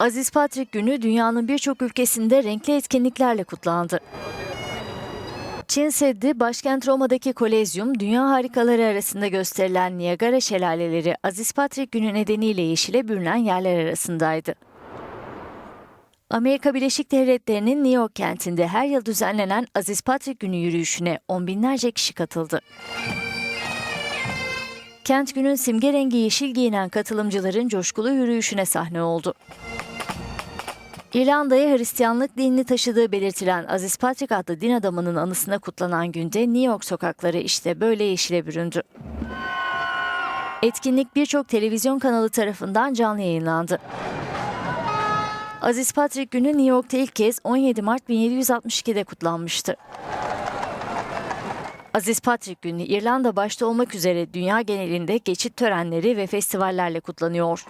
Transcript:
Aziz Patrick Günü dünyanın birçok ülkesinde renkli etkinliklerle kutlandı. Çin Seddi, başkent Roma'daki Kolezyum, dünya harikaları arasında gösterilen Niagara şelaleleri Aziz Patrick Günü nedeniyle yeşile bürünen yerler arasındaydı. Amerika Birleşik Devletleri'nin New York kentinde her yıl düzenlenen Aziz Patrick Günü yürüyüşüne on binlerce kişi katıldı. Kent günün simge rengi yeşil giyinen katılımcıların coşkulu yürüyüşüne sahne oldu. İrlanda'ya Hristiyanlık dinini taşıdığı belirtilen Aziz Patrick adlı din adamının anısına kutlanan günde New York sokakları işte böyle yeşile büründü. Etkinlik birçok televizyon kanalı tarafından canlı yayınlandı. Aziz Patrick Günü New York'ta ilk kez 17 Mart 1762'de kutlanmıştı. Aziz Patrick Günü İrlanda başta olmak üzere dünya genelinde geçit törenleri ve festivallerle kutlanıyor.